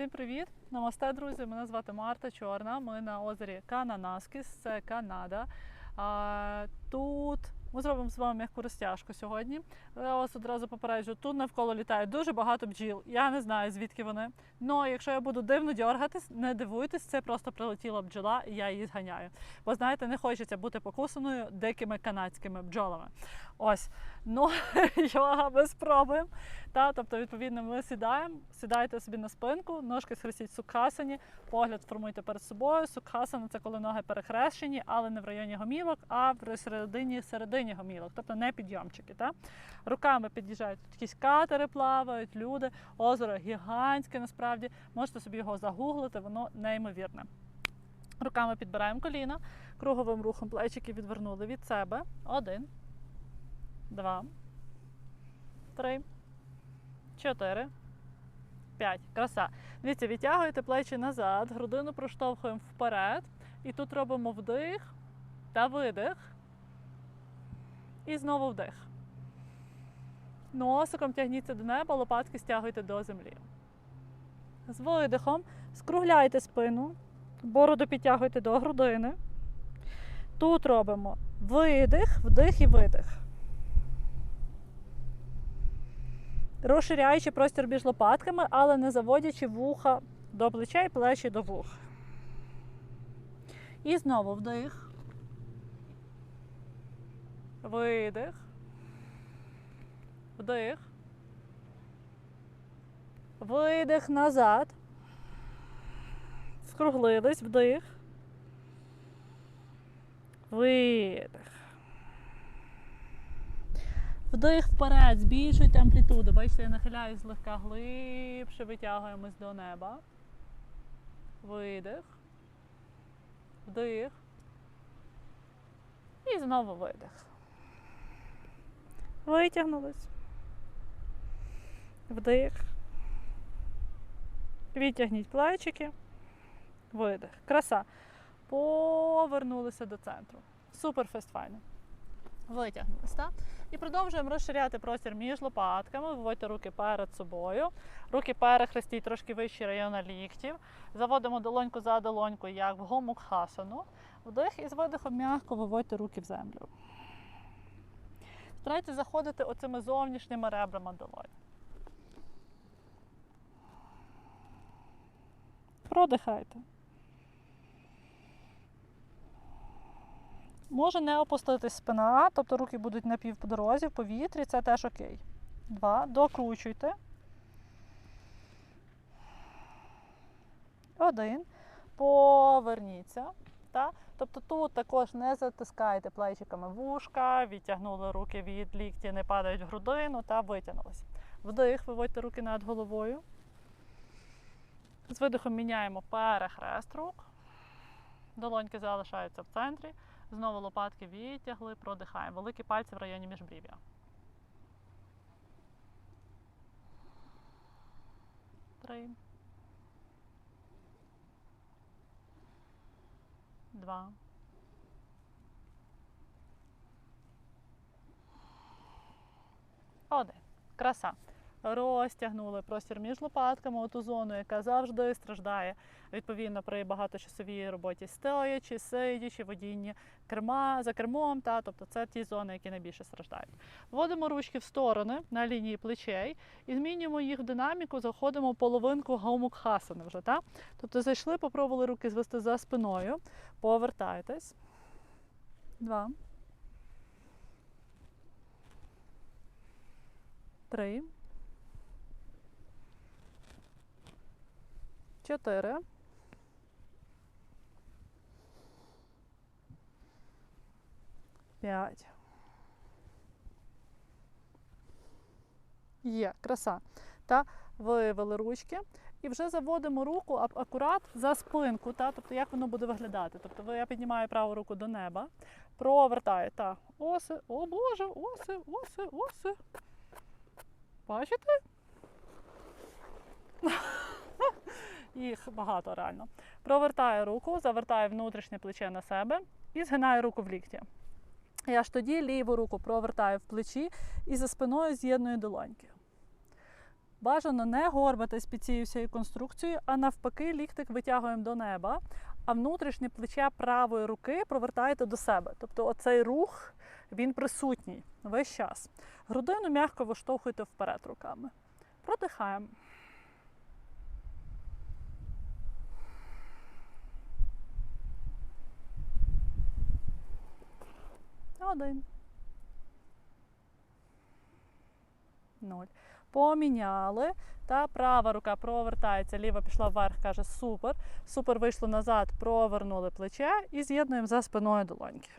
Всім привіт! Намасте, друзі! Мене звати Марта Чорна. Ми на озері Кананаскіс, це Канада. Тут ми зробимо з вами м'яку розтяжку сьогодні. Я вас одразу попереджу, тут навколо літає дуже багато бджіл. Я не знаю, звідки вони. Ну, якщо я буду дивно дьоргатись, не дивуйтесь, це просто прилетіла бджола, і я її зганяю. Бо знаєте, не хочеться бути покусаною дикими канадськими бджолами. Ось, ну йога ми спробуємо. Та, тобто, відповідно, ми сідаємо, сідаєте собі на спинку, ножки схрестіть сукхасані, погляд формуйте перед собою. Сукхасана це коли ноги перехрещені, але не в районі гомілок, а в середині середині гомілок, тобто не підйомчики. Та? Руками під'їжджають тут якісь катери плавають, люди, озеро гігантське насправді. Можете собі його загуглити, воно неймовірне. Руками підбираємо коліна, круговим рухом плечики відвернули від себе. Один, два, три. Чотири. П'ять. Краса. Дивіться, відтягуєте плечі назад, грудину проштовхуємо вперед. І тут робимо вдих та видих. І знову вдих. Носиком тягніться до неба, лопатки стягуйте до землі. З видихом скругляйте спину, бороду підтягуйте до грудини. Тут робимо видих, вдих і видих. Розширяючи простір між лопатками, але не заводячи вуха до плеча і плечі до вух. І знову вдих. Видих. Вдих. Видих назад. Скруглились, вдих. Видих. Вдих вперед, збільшуйте амплітуду. Бачите, я нахиляюсь злегка глибше, витягуємось до неба. Видих. Вдих. І знову видих. Витягнулись. Вдих. Відтягніть плечики. Видих. Краса. Повернулися до центру. Супер фестфайно. Витягнулись, так? І продовжуємо розширяти простір між лопатками. Виводьте руки перед собою. Руки перехрестіть трошки вищий район ліктів. Заводимо долоньку за долоньку, як в гомукхасану. Вдих і з видихом м'яко виводьте руки в землю. Старайтесь заходити оцими зовнішніми ребрами долонь. Продихайте. Може не опуститись спина, тобто руки будуть напів по дорозі, в повітрі, це теж окей. Два. Докручуйте. Один. Поверніться. Та? Тобто тут також не затискайте плечиками вушка, відтягнули руки від лікті, не падають в грудину та витягнулись. Вдих, виводьте руки над головою. З видихом міняємо перехрест рук. Долоньки залишаються в центрі. Знову лопатки відтягли, продихаємо. Великі пальці в районі міжбрів'я. Три. Два. Один. Краса. Розтягнули простір між лопатками, оту зону, яка завжди страждає відповідно при багаточасовій роботі стоячи, сидячи, водінні керма за кермом. Та, тобто це ті зони, які найбільше страждають. Вводимо ручки в сторони на лінії плечей і змінюємо їх в динаміку, заходимо в половинку гаумукхасани вже. Та? Тобто зайшли, попробували руки звести за спиною, повертайтесь. Два. Три. Чотири. П'ять. Є, краса. Та вивели ручки. І вже заводимо руку акурат за спинку, та? тобто як воно буде виглядати. Тобто я піднімаю праву руку до неба, провертаю. Та. Оси, о Боже, оси, оси, оси. Бачите? Їх багато реально. Провертаю руку, завертаю внутрішнє плече на себе і згинаю руку в лікті. Я ж тоді ліву руку провертаю в плечі і за спиною з'єдную долоньки. Бажано не горбатись під цією всією конструкцією, а навпаки, ліктик витягуємо до неба, а внутрішнє плече правої руки провертаєте до себе. Тобто оцей рух він присутній весь час. Грудину м'яко виштовхуйте вперед руками. Продихаємо. Один. Ноль. Поміняли. Та права рука провертається, ліва пішла вверх, каже супер. Супер вийшло назад, провернули плече і з'єднуємо за спиною долоньки.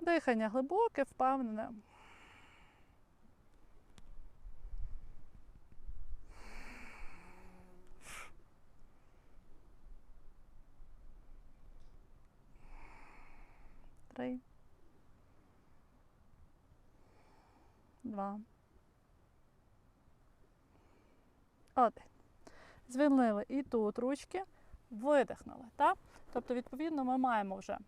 Дихання глибоке, впевнене. Три. Два. Один. Звільнили і тут ручки, видихнули. Так? Тобто, відповідно, ми маємо вже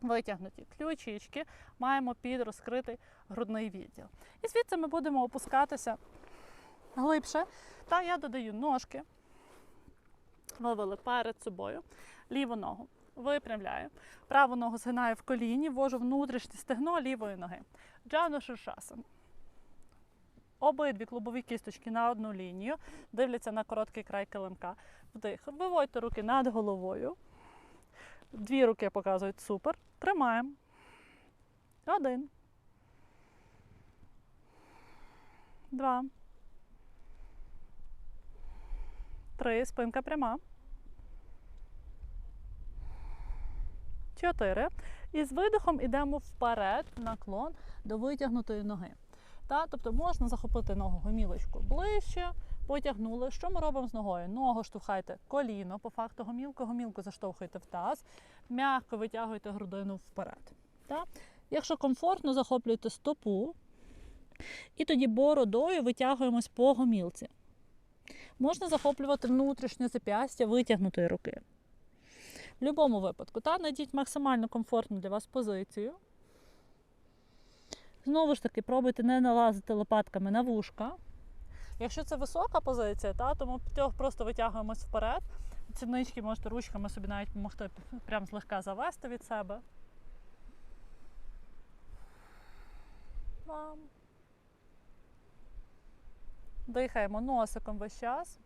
витягнуті ключички, маємо під розкритий грудний відділ. І звідси ми будемо опускатися глибше. Та я додаю ножки, вивели перед собою, ліву ногу випрямляю, праву ногу згинаю в коліні, ввожу внутрішнє стегно лівої ноги. Джану Шишасан. Обидві клубові кісточки на одну лінію, дивляться на короткий край килимка. Вдих. Виводьте руки над головою. Дві руки показують супер. Тримаємо. Один. Два. Три. Спинка пряма. Чотири. І з видихом йдемо вперед, наклон до витягнутої ноги. Та, тобто можна захопити ногу гомілочку ближче, потягнули. Що ми робимо з ногою? Ногу штовхайте коліно, по факту гомілку, гомілку заштовхуйте в таз, м'яко витягуйте грудину вперед. Та? Якщо комфортно, захоплюйте стопу. І тоді бородою витягуємось по гомілці. Можна захоплювати внутрішнє зап'ястя витягнутої руки. В будь-якому випадку, та, знайдіть максимально комфортну для вас позицію. Знову ж таки, пробуйте не налазити лопатками на вушка. Якщо це висока позиція, та, то ми просто витягуємось вперед. Цінички можете ручками собі навіть допомогти прям злегка завести від себе. Вам. Дихаємо носиком весь час.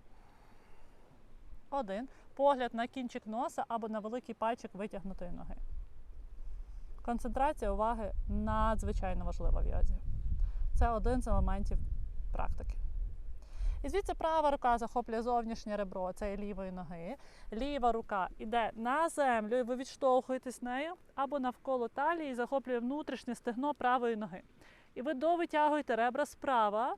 Один. Погляд на кінчик носа або на великий пальчик витягнутої ноги. Концентрація уваги надзвичайно важлива в йозі. Це один з елементів практики. І звідси права рука захоплює зовнішнє ребро цієї лівої ноги. Ліва рука йде на землю, і ви відштовхуєтесь нею, або навколо талії і захоплює внутрішнє стегно правої ноги. І ви довитягуєте ребра справа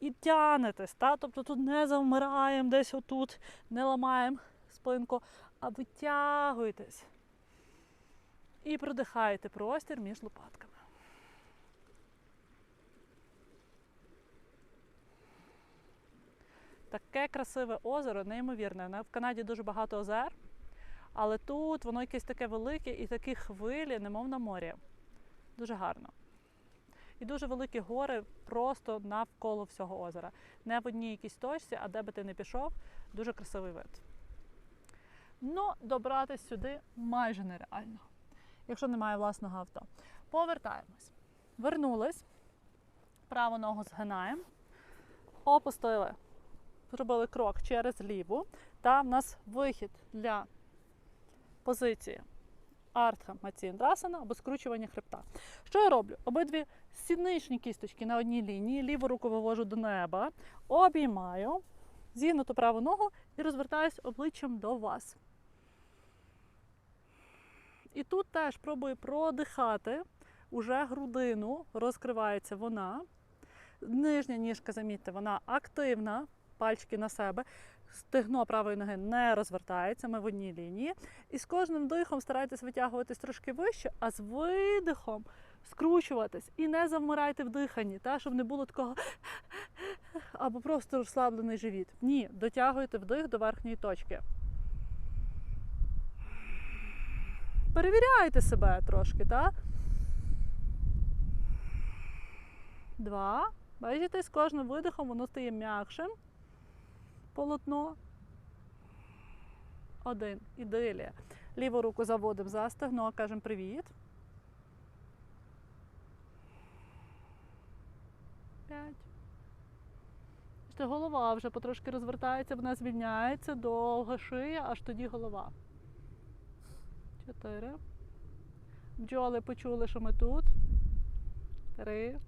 і тянетесь. Та? Тобто тут не завмираємо десь отут, не ламаємо спинку, а витягуєтесь. І продихаєте простір між лопатками. Таке красиве озеро, неймовірне. В Канаді дуже багато озер, але тут воно якесь таке велике і такі хвилі, немов на морі. Дуже гарно. І дуже великі гори просто навколо всього озера. Не в одній якійсь точці, а де би ти не пішов, дуже красивий вид. Ну, добратися сюди майже нереально, якщо немає власного авто. Повертаємось. Вернулись, праву ногу згинаємо, опустили, зробили крок через ліву. Та в нас вихід для позиції Артха Мацієндрасана або скручування хребта. Що я роблю? Обидві сідничні кісточки на одній лінії, ліву руку вивожу до неба, обіймаю, зігнуту праву ногу і розвертаюсь обличчям до вас. І тут теж пробую продихати, уже грудину, розкривається вона. Нижня ніжка, замітьте, вона активна, пальчики на себе. Стегно правої ноги не розвертається, ми в одній лінії. І з кожним дихом старайтесь витягуватись трошки вище, а з видихом скручуватись. І не завмирайте в диханні, та, щоб не було такого або просто розслаблений живіт. Ні, дотягуйте вдих до верхньої точки. Перевіряйте себе трошки, так? Два. Бачите, з кожним видихом воно стає м'якшим. Полотно. Один. Ідилія. Ліву руку заводимо за стегно, кажемо привіт. П'ять. Голова вже потрошки розвертається, вона звільняється, довга шия, аж тоді голова. Чотири. Бджоли почули, що ми тут. Три.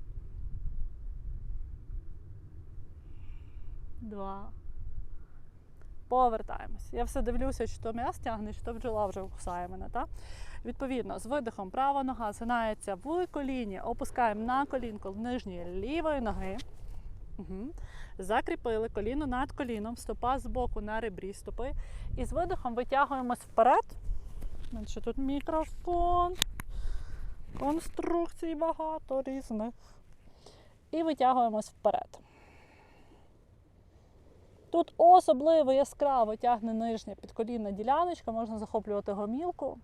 Два. Повертаємось. Я все дивлюся, чи то м'яз тягне, чи то бджола вже кусає мене. Так? Відповідно, з видихом права нога згинається в коліні, опускаємо на колінко нижньої лівої ноги. Угу. Закріпили коліно над коліном, стопа з боку на ребрі стопи. І з видихом витягуємось вперед. Ще тут мікрофон. Конструкцій багато різних. І витягуємось вперед. Тут особливо яскраво тягне нижня підколінна діляночка, можна захоплювати гомілку.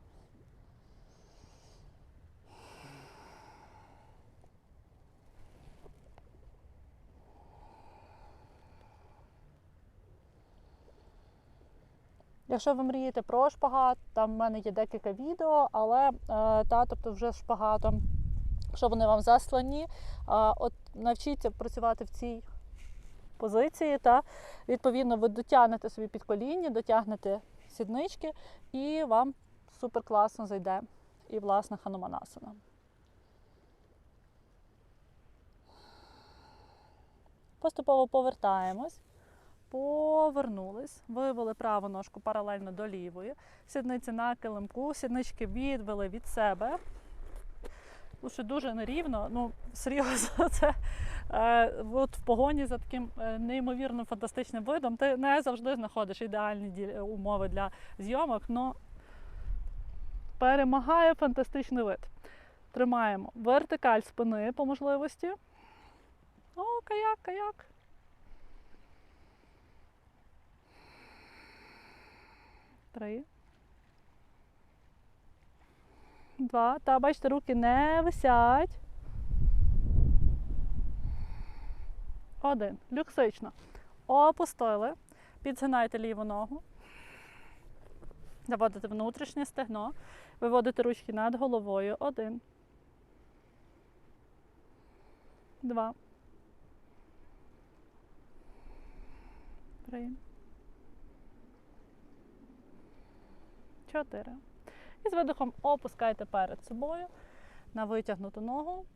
Якщо ви мрієте про шпагат, там в мене є декілька відео, але е, та, тобто вже шпагатом, якщо вони вам заслані, от навчіться працювати в цій позиції. Та, відповідно, ви дотягнете собі під коління, дотягнете сіднички, і вам супер класно зайде і власна хануманасана. Поступово повертаємось. Повернулись, вивели праву ножку паралельно до лівої, сідниці на килимку, сіднички відвели від себе. Тому дуже нерівно, ну серйозно, це е, от в погоні за таким е, неймовірним фантастичним видом. Ти не завжди знаходиш ідеальні ді- умови для зйомок, але перемагає фантастичний вид. Тримаємо вертикаль спини по можливості. О, каяк, каяк. Три. Два. Та бачите, руки не висять. Один. Люксично. Опустили. Підзгинайте ліву ногу. Заводите внутрішнє стегно. Виводите ручки над головою. Один. Два. Три. Чотири. І з видихом опускайте перед собою на витягнуту ногу.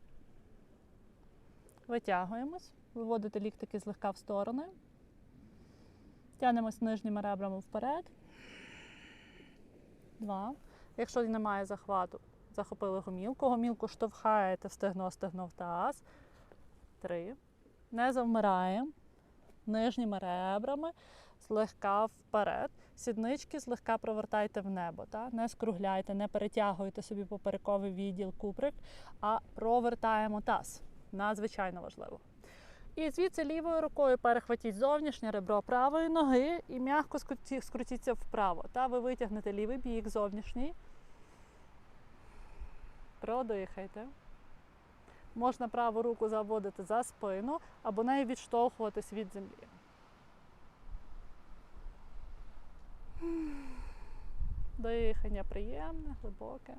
Витягуємось, виводите ліктики злегка в сторони. Тягнемось нижніми ребрами вперед. Два. Якщо немає захвату, захопили гомілку. Гомілку штовхаєте стегно, стегно в таз. Три. Не завмираємо. Нижніми ребрами злегка вперед. Сіднички злегка провертайте в небо. Та? Не скругляйте, не перетягуйте собі поперековий відділ куприк, а провертаємо таз. Надзвичайно важливо. І звідси лівою рукою перехватіть зовнішнє ребро правої ноги і м'яко скрутіться вправо. Та ви витягнете лівий бік зовнішній. Продихайте. Можна праву руку заводити за спину або нею відштовхуватись від землі. Дихання приємне, глибоке.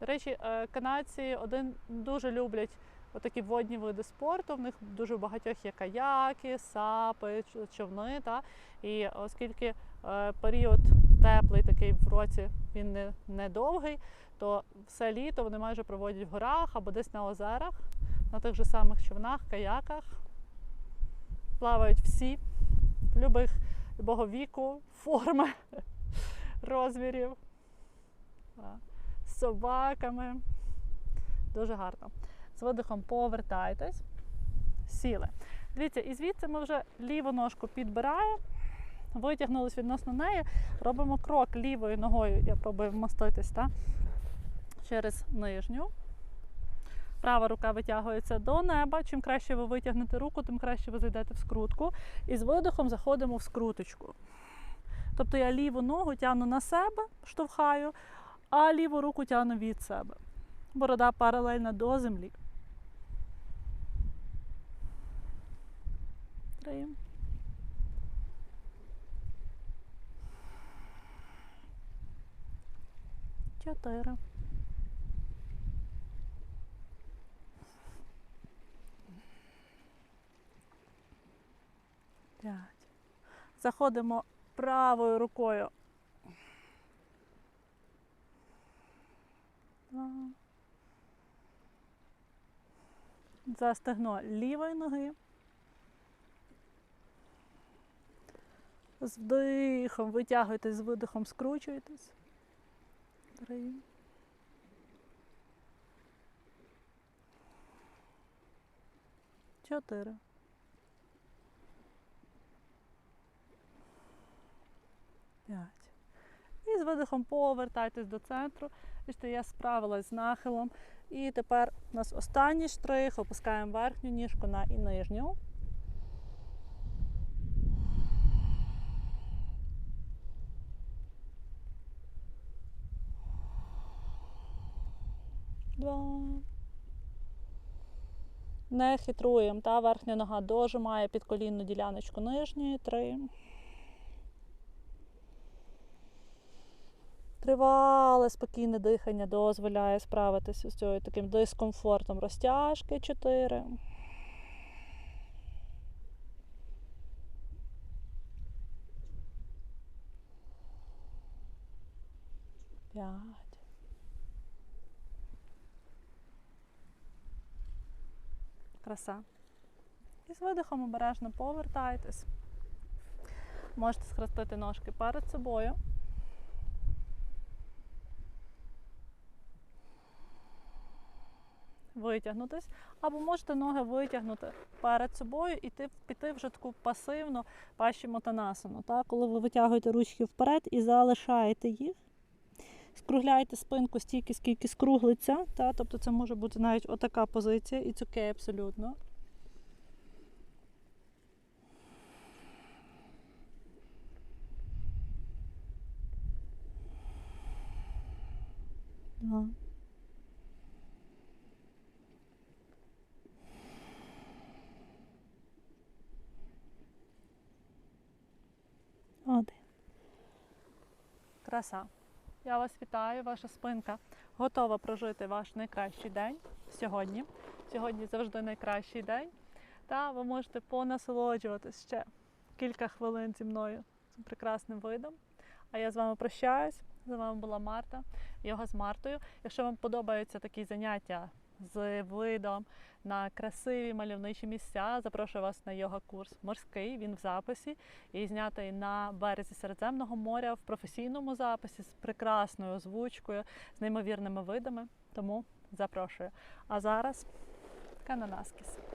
До речі, е, канадці один дуже люблять отакі водні види спорту. В них дуже багатьох є каяки, сапи, човни. Та? І оскільки е, період теплий такий в році він не, не довгий, то все літо вони майже проводять в горах або десь на озерах, на тих же самих човнах, каяках. Плавають всі, любих, любого віку, форми, розмірів. З собаками. Дуже гарно. З видихом повертайтесь, сіли. Дивіться, і звідси ми вже ліву ножку підбираємо, витягнулись відносно неї, робимо крок лівою ногою, я пробую вмоститись, так? через нижню. Права рука витягується до неба. Чим краще ви витягнете руку, тим краще ви зайдете в скрутку. І з видихом заходимо в скруточку. Тобто я ліву ногу тягну на себе, штовхаю, а ліву руку тягну від себе. Борода паралельна до землі. Три. Чотири. П'ять. Заходимо правою рукою. Два. За стегно лівої ноги. З вдихом витягуйтесь, з видихом скручуєтесь. Три. Чотири. П'ять. І з видихом повертайтесь до центру. Бачите, я справилась з нахилом. І тепер у нас останній штрих. Опускаємо верхню ніжку на і нижню. Два. Не хитруємо, та верхня нога дожимає під колінну діляночку нижньої. Три. Тривале, спокійне дихання дозволяє справитися з цього таким дискомфортом розтяжки. Чотири. П'ять. Краса. І з видихом обережно повертайтесь. Можете схрестити ножки перед собою. Витягнутись, або можете ноги витягнути перед собою і піти вже таку пасивну пащімотанасану. Так? Коли ви витягуєте ручки вперед і залишаєте їх, скругляйте спинку стільки, скільки скруглиться. Та? Тобто це може бути навіть отака позиція, і це окей абсолютно. Два. Один. Краса. Я вас вітаю, ваша спинка готова прожити ваш найкращий день сьогодні. Сьогодні завжди найкращий день. Та ви можете понасолоджуватись ще кілька хвилин зі мною цим прекрасним видом. А я з вами прощаюсь. З вами була Марта, йога з Мартою. Якщо вам подобаються такі заняття з видом на красиві мальовничі місця, запрошую вас на йога курс морський. Він в записі і знятий на березі Середземного моря в професійному записі з прекрасною озвучкою, з неймовірними видами. Тому запрошую. А зараз кананаскіс.